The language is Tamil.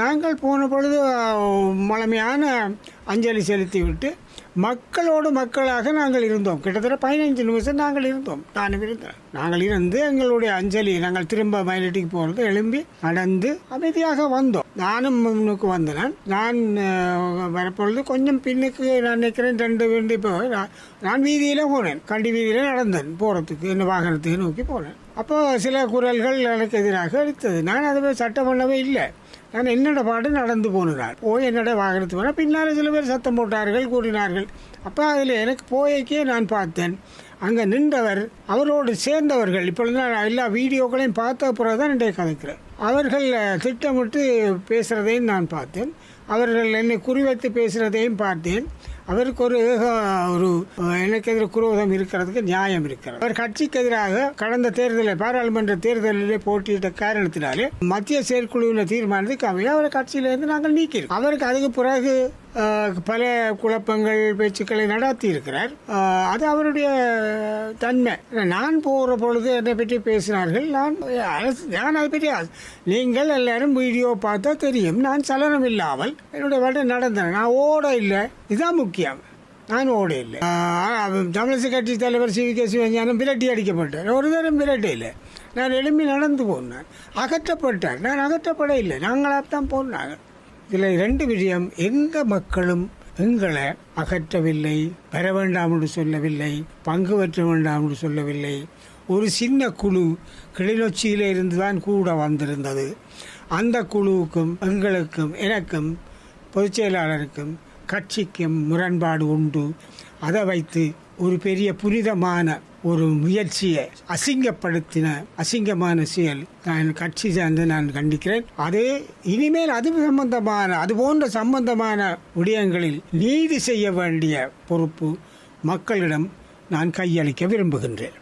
நாங்கள் போன பொழுது மழமையான முழுமையான அஞ்சலி செலுத்திவிட்டு மக்களோடு மக்களாக நாங்கள் இருந்தோம். கிட்டத்தட்ட பதினைஞ்சு நிமிஷம் நாங்கள் இருந்தோம். நானும் இருந்தேன் நாங்கள் இருந்து எங்களுடைய அஞ்சலி நாங்கள் திரும்ப மயிலட்டிக்கு போகிறது எழும்பி நடந்து அமைதியாக வந்தோம். நானும் முன்னுக்கு வந்தேன். நான் வரப்பொழுது கொஞ்சம் பின்னுக்கு நான் நினைக்கிறேன் ரெண்டு வண்டி போய் நான் நான் வீதியில் போனேன். கண்டி வீதியில் நடந்தேன். போகிறதுக்கு என்ன வாகனத்துக்கு நோக்கி போனேன். அப்போ சில குரல்கள் எனக்கு எதிராக அடித்தது நான் அதை சட்டம் பண்ணவே இல்லை. நான் என்னோட பாடு நடந்து போனார் போய் என்னோட வாகனத்து போனால் பின்னால் சில பேர் சத்தம் போட்டார்கள் கூறினார்கள். அப்போ அதில் எனக்கு போயக்கே நான் பார்த்தேன். அங்கே நின்றவர் அவரோடு சேர்ந்தவர்கள். இப்பொழுது நான் எல்லா வீடியோக்களையும் பார்த்த பிறகு தான் இன்றைய கதைக்கிறேன் அவர்கள் திட்டமிட்டு பேசுகிறதையும் நான் பார்த்தேன். அவர்கள் என்னை குறிவைத்து பேசுகிறதையும் பார்த்தேன். அவருக்கு ஒரு ஒரு எனக்கு எதிர குரோதம் இருக்கிறதுக்கு நியாயம் இருக்கிறது. அவர் கட்சிக்கு எதிராக கடந்த தேர்தலில் பாராளுமன்ற தேர்தலிலே போட்டியிட்ட காரணத்தினாலே மத்திய செயற்குழுவின் தீர்மானத்துக்கு அமைய அவரை கட்சியிலிருந்து நாங்கள் நீக்கிறோம் அவருக்கு அதுக்கு பிறகு பல குழப்பங்கள் பேச்சுக்களை நடத்தி இருக்கிறார். அது அவருடைய தன்மை. நான் போகிற பொழுது என்னை பற்றி பேசினார்கள். நான் அரசு- நான் அதை பற்றி நீங்கள் எல்லாரும் வீடியோ பார்த்தா தெரியும். நான் சலனம் இல்லாமல் என்னுடைய வேலை நடந்தேன். நான் ஓட இல்லை. இதுதான் முக்கியம். நான் ஓட இல்லை. தமிழிசை கட்சி தலைவர் சி. வி. கே சிவஞானம் விரட்டி அடிக்கப்பட்டார் ஒரு தரம் விரட்டி இல்லை. நான் எழும்பி நடந்து போனேன் அகற்றப்பட்டார். நான் அகற்றப்பட இல்லை நாங்களாக தான் போனாங்க இதில் ரெண்டு விஷயம் எந்த மக்களும் எங்களை அகற்றவில்லை பெற வேண்டாம் என்று சொல்லவில்லை பங்கு பெற்ற வேண்டாம் என்று சொல்லவில்லை. ஒரு சின்ன குழு கிளிநொச்சியில இருந்து தான் கூட வந்திருந்தது. அந்த குழுவுக்கும் எங்களுக்கும் எனக்கும் பொதுச் செயலாளருக்கும் கட்சிக்கும் முரண்பாடு உண்டு. அதை வைத்து ஒரு பெரிய புனிதமான ஒரு முயற்சியை அசிங்கப்படுத்தின அசிங்கமான செயல் நான் கட்சி சார்ந்து நான் கண்டிக்கிறேன். அது இனிமேல் அது சம்பந்தமான அது போன்ற சம்பந்தமான விடயங்களில் நீதி செய்ய வேண்டிய பொறுப்பு மக்களிடம் நான் கையளிக்க விரும்புகின்றேன்.